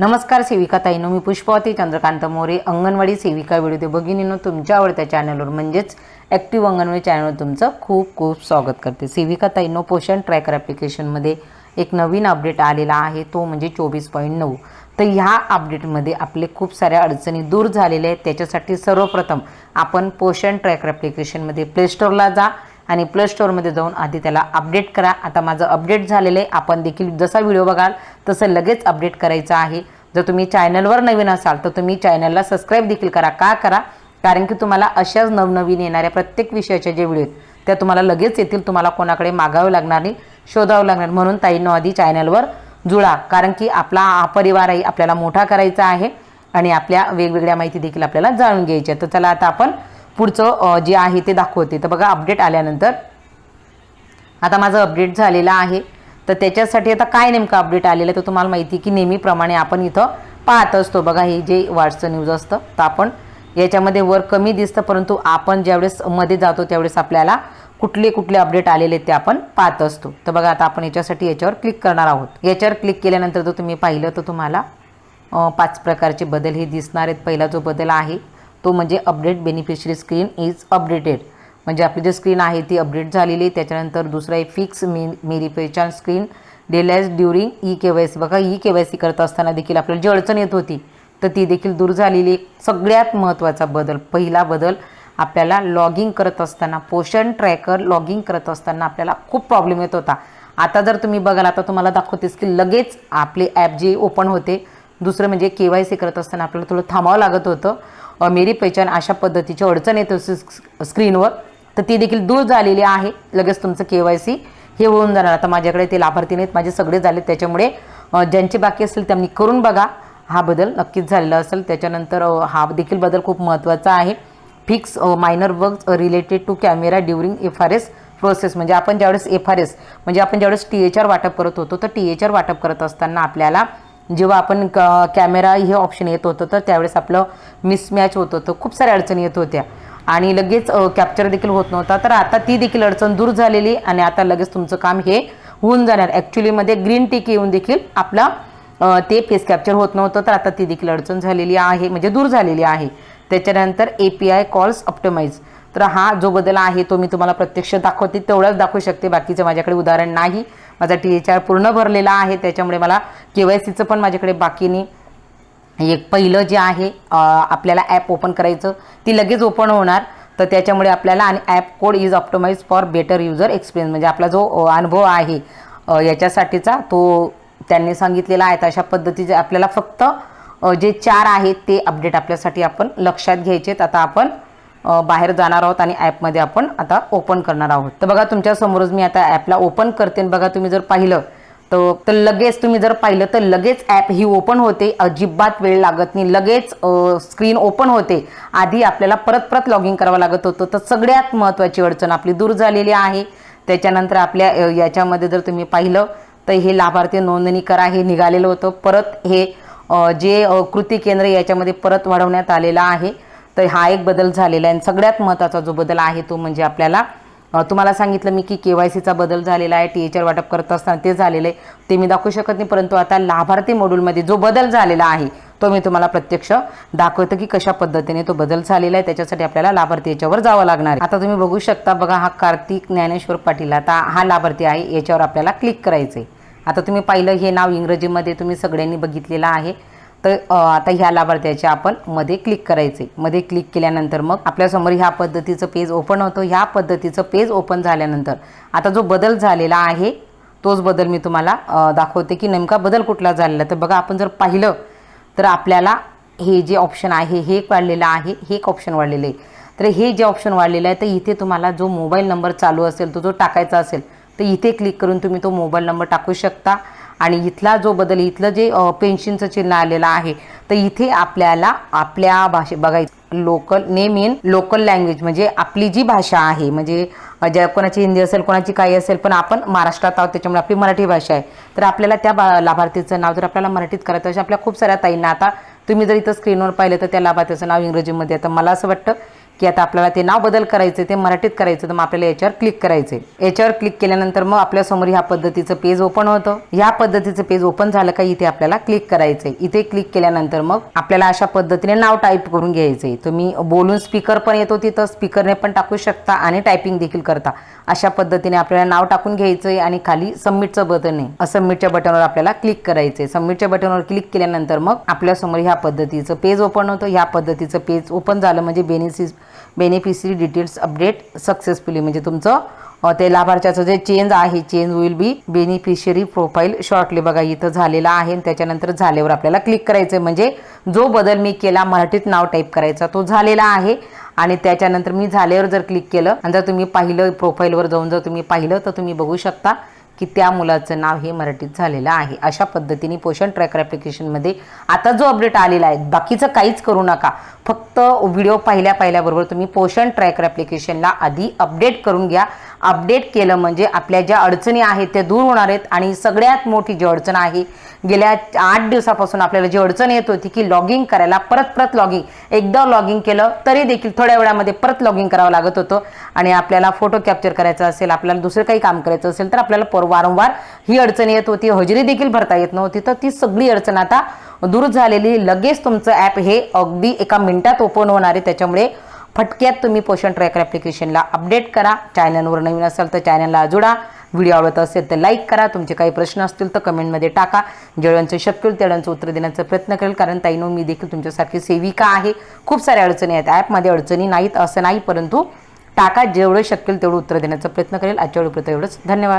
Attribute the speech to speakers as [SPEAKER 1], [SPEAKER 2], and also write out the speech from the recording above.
[SPEAKER 1] नमस्कार सेविका ताईनो मी पुष्पावती चंद्रकांत मोरे अंगणवाडी सेविका व्हिडिओ भगिनीनो तुमच्या आवडत्या चॅनलवर म्हणजेच ॲक्टिव्ह अंगणवाडी चॅनलवर तुमचं खूप खूप स्वागत करते. सेविका ताईनो पोषण ट्रॅकर ॲप्लिकेशनमध्ये एक नवीन अपडेट आलेला आहे तो म्हणजे चोवीस पॉईंट नऊ. तर ह्या अपडेटमध्ये आपले खूप साऱ्या अडचणी दूर झालेल्या आहेत. त्याच्यासाठी सर्वप्रथम आपण पोषण ट्रॅकर ॲप्लिकेशनमध्ये प्लेस्टोरला जा. आणि प्ले स्टोअरमध्ये जाऊन आधी त्याला अपडेट करा. आता माझं अपडेट झालेलं आहे. आपण देखील जसा व्हिडिओ बघाल तसं लगेच अपडेट करायचं आहे. जर तुम्ही चॅनलवर नवीन असाल तर तुम्ही चॅनलला सबस्क्राईब देखील करा. का करा? कारण की तुम्हाला अशाच नवनवीन येणाऱ्या प्रत्येक विषयाच्या जे व्हिडिओ आहेत त्या तुम्हाला लगेच येतील. तुम्हाला कोणाकडे मागावं लागणार नाही शोधावं लागणार म्हणून ताईंनो आधी चॅनलवर जुळा. कारण की आपला हा परिवारही आपल्याला मोठा करायचा आहे. आणि आपल्या वेगवेगळ्या माहिती देखील आपल्याला जाणून घ्यायच्या तर चला आता आपण पुढचं जे आहे ते दाखवते. तर बघा अपडेट आल्यानंतर. आता माझं अपडेट झालेलं आहे. तर त्याच्यासाठी आता काय नेमकं अपडेट आलेलं आहे तर तुम्हाला माहिती आहे की नेहमीप्रमाणे आपण इथं पाहत असतो. बघा हे जे वाटचं न्यूज असतं तर आपण याच्यामध्ये वर कमी दिसतं परंतु आपण ज्यावेळेस मध्ये जातो त्यावेळेस आपल्याला कुठले कुठले अपडेट आलेले आहेत ते आपण पाहत असतो. तर बघा आता आपण याच्यासाठी याच्यावर क्लिक करणार आहोत. याच्यावर क्लिक केल्यानंतर जर तुम्ही पाहिलं तर तुम्हाला पाच प्रकारचे बदल हे दिसणार आहेत. पहिला जो बदल आहे तो म्हणजे update beneficiary screen is updated म्हणजे आपली जी स्क्रीन आहे ती अपडेट झालेली त्याच्यानंतर दुसरा आहे फिक्स मी Meri Pehchaan screen delays during E K Y C बघा ई के वाय सी करत असताना देखील आपल्याला जी अडचण येत होती तर ती देखील दूर झालेली. सगळ्यात महत्त्वाचा बदल पहिला बदल आपल्याला लॉगिंग करत असताना पोषण ट्रॅकर लॉगिंग करत असताना आपल्याला खूप प्रॉब्लेम येत होता. आता जर तुम्ही बघाल आता तुम्हाला दाखवतेस की लगेच आपले ॲप जे ओपन होते दुसरं म्हणजे के वाय सी करत असताना आपल्याला थोडं थांबावं लागत होतं. मेरी पहिचान अशा पद्धतीची अडचण येत होती स्क्रीनवर तर ती देखील दूर झालेली आहे. लगेच तुमचं के वाय सी हे होऊन जाणार. आता माझ्याकडे ते लाभार्थी नाहीत माझे सगळे झाले त्याच्यामुळे ज्यांचे बाकी असतील त्यांनी करून बघा. हा बदल नक्कीच झालेला असेल. त्याच्यानंतर हा देखील बदल खूप महत्त्वाचा आहे. Fix minor work related to camera during F R S process. म्हणजे आपण ज्यावेळेस एफ आर एस म्हणजे आपण ज्यावेळेस टी एच आर वाटप करत होतो तर टी एच आर वाटप करत असताना आपल्याला जेव्हा आपण क कॅमेरा हे ऑप्शन येत होतं तर त्यावेळेस आपलं मिसमॅच होत होतं. खूप साऱ्या अडचणी येत होत्या. आणि लगेच कॅप्चर देखील होत नव्हता. तर आता ती देखील अडचण दूर झालेली आणि आता लगेच तुमचं काम हे होऊन जाणार. ॲक्च्युलीमध्ये ग्रीन टिक येऊन देखील आपला ते फेस कॅप्चर होत नव्हतं. तर आता ती देखील अडचण झालेली आहे म्हणजे दूर झालेली आहे. त्याच्यानंतर A P I calls optimise तर हा जो बदल आहे तो मी तुम्हाला प्रत्यक्ष दाखवते. तेवढाच दाखवू शकते. बाकीचं माझ्याकडे उदाहरण नाही. माझा टी एच आर पूर्ण भरलेला आहे. त्याच्यामुळे मला के वाय सीचं पण माझ्याकडे बाकीने एक पहिलं जे आहे आपल्याला ॲप ओपन करायचं ती लगेच ओपन होणार. तर त्याच्यामुळे आपल्याला आणि app code is optimise for better user experience. म्हणजे आपला जो अनुभव आहे याच्यासाठीचा तो त्यांनी सांगितलेला आहे. तर अशा पद्धतीचे आपल्याला फक्त जे चार आहेत ते अपडेट आपल्यासाठी आपण लक्षात घ्यायचे आता आपण बाहेर जाणार आहोत आणि ॲपमध्ये आपण आता ओपन करणार आहोत. तर बघा तुमच्यासमोरच मी आता ॲपला ओपन करते. आणि बघा तुम्ही जर पाहिलं तर तर लगेच तुम्ही जर पाहिलं तर लगेच ॲप ही ओपन होते. अजिबात वेळ लागत नाही. लगेच स्क्रीन ओपन होते. आधी आपल्याला परत परत लॉग इन करावं लागत होतं. तर सगळ्यात महत्त्वाची अडचण आपली दूर झालेली आहे. त्याच्यानंतर आपल्या याच्यामध्ये जर तुम्ही पाहिलं तर हे लाभार्थी नोंदणी करा. हे निघालेलं होतं. परत हे जे कृती केंद्र याच्यामध्ये परत वाढवण्यात आलेलं आहे. तर हा एक बदल झालेला आहे. आणि सगळ्यात महत्त्वाचा जो बदल आहे तो म्हणजे आपल्याला तुम्हाला सांगितलं मी की के वाय सीचा बदल झालेला आहे टी एचर वाटप करत असताना ते झालेलं आहे ते मी दाखवू शकत नाही परंतु आता लाभार्थी मॉड्यूलमध्ये जो बदल झालेला आहे तो मी तुम्हाला प्रत्यक्ष दाखवतो की कशा पद्धतीने तो बदल झालेला आहे त्याच्यासाठी आपल्याला लाभार्थी याच्यावर जावं लागणार आहे. आता तुम्ही बघू शकता बघा हा कार्तिक ज्ञानेश्वर पाटील आता हा लाभार्थी आहे याच्यावर आपल्याला क्लिक करायचं आहे आता तुम्ही पाहिलं हे नाव इंग्रजीमध्ये तुम्ही सगळ्यांनी बघितलेलं आहे. तर आता ह्या लाभार्थ्याच्या आपण मध्ये क्लिक करायचे. मध्ये क्लिक केल्यानंतर मग आपल्यासमोर ह्या पद्धतीचं पेज ओपन होतं. ह्या पद्धतीचं पेज ओपन झाल्यानंतर आता जो बदल झालेला आहे तोच बदल मी तुम्हाला दाखवते की नेमका बदल कुठला झालेला. तर बघा आपण जर पाहिलं तर आपल्याला हे जे ऑप्शन आहे हे एक वाढलेलं आहे हे एक ऑप्शन वाढलेलं आहे. तर हे जे ऑप्शन वाढलेलं आहे तर इथे तुम्हाला जो मोबाईल नंबर चालू असेल तो जो टाकायचा असेल तर इथे क्लिक करून तुम्ही तो मोबाईल नंबर टाकू शकता. आणि इथला जो बदल इथलं जे पेन्शनचं चिन्ह आलेलं आहे तर इथे आपल्याला आपल्या भाषे बघायचं local name in local language म्हणजे आपली जी भाषा आहे म्हणजे ज्या कोणाची हिंदी असेल कोणाची काही असेल पण आपण महाराष्ट्रात आहोत त्याच्यामुळे आपली मराठी भाषा आहे. तर आपल्याला त्या बा लाभार्थीचं नाव जर आपल्याला मराठीत करायचं असेल आपल्या खूप साऱ्या ताईंना आता तुम्ही जर इथं स्क्रीनवर पाहिलं तर त्या लाभार्थीचं नाव इंग्रजीमध्ये आहे. तर मला असं वाटतं की आता आपल्याला ते नाव बदल करायचं ते मराठीत करायचं तर मग आपल्याला याच्यावर क्लिक करायचं याच्यावर क्लिक केल्यानंतर मग आपल्यासमोर ह्या पद्धतीचं पेज ओपन होतं. ह्या पद्धतीचं पेज ओपन झालं का इथे आपल्याला क्लिक करायचं आहे इथे क्लिक केल्यानंतर मग आपल्याला अशा पद्धतीने नाव टाईप करून घ्यायचं आहे तुम्ही बोलून स्पीकर पण येतो तिथं स्पीकरने पण टाकू शकता आणि टायपिंग देखील करता. अशा पद्धतीने आपल्याला नाव टाकून घ्यायचं आहे आणि खाली सबमिटचं बटन आहे. सबमिटच्या बटनवर आपल्याला क्लिक करायचं आहे सबमिटच्या बटनवर क्लिक केल्यानंतर मग आपल्यासमोर ह्या पद्धतीचं पेज ओपन होतं. ह्या पद्धतीचं पेज ओपन झालं म्हणजे benefit beneficiary details update successfully म्हणजे तुमचं ते लाभार्थ्याचं जे चेंज आहे change will be beneficiary profile shortly बघा इथं झालेला आहे आणि त्याच्यानंतर झाल्यावर आपल्याला क्लिक करायचं आहे म्हणजे जो बदल मी केला मराठीत नाव टाईप करायचा तो झालेला आहे. आणि त्याच्यानंतर मी झाल्यावर जर क्लिक केलं आणि जर तुम्ही पाहिलं प्रोफाईलवर जाऊन जर तुम्ही पाहिलं तर तुम्ही बघू शकता. की त्या मुलाचं नाव हे मराठीत झालेलं आहे. अशा पद्धतीने पोषण ट्रॅकर ॲप्लिकेशनमध्ये आता जो अपडेट आलेला आहे बाकीचं काहीच करू नका. फक्त व्हिडिओ पाहिल्या पाहिल्याबरोबर तुम्ही पोषण ट्रॅकर ॲप्लिकेशनला आधी अपडेट करून घ्या. अपडेट केलं म्हणजे आपल्या ज्या अडचणी आहेत त्या दूर होणार आहेत आणि सगळ्यात मोठी जी अडचण आहे गेल्या आठ दिवसापासून आपल्याला जी अडचण येत होती की लॉगिंग करायला परत परत लॉगिंग एकदा लॉगिंग केलं तरी देखील थोड्या वेळामध्ये परत लॉगिंग करावं लागत होतं. आणि आपल्याला फोटो कॅप्चर करायचा असेल आपल्याला दुसरं काही काम करायचं असेल तर आपल्याला पर वारंवार ही अडचण येत होती. हजेरी देखील भरता येत नव्हती. तर ती सगळी अडचण आता दूर झालेली. लगेच तुमचं ॲप हे अगदी एका मिनिटात ओपन होणार आहे. त्याच्यामुळे फटक्यात तुम्ही पोषण ट्रॅकर ॲप्लिकेशनला अपडेट करा. चॅनलवर नवीन असाल तर चॅनलला जोडा. व्हिडिओ आवडत असेल तर लाईक करा. तुमचे काही प्रश्न असतील तर कमेंटमध्ये टाका. जेवढ्यांचं शक्य होईल तेवढ्यांचं उत्तर देण्याचा प्रयत्न करेल कारण ताईनो मी देखील तुमच्यासारखी सेविका आहे. खूप साऱ्या अडचणी आहेत. ॲपमध्ये अडचणी नाहीत असं नाही परंतु टाका. जेवढं शक्य होईल तेवढं उत्तर देण्याचा प्रयत्न करेल. आजच्या वेळेपुरतं एवढंच. धन्यवाद.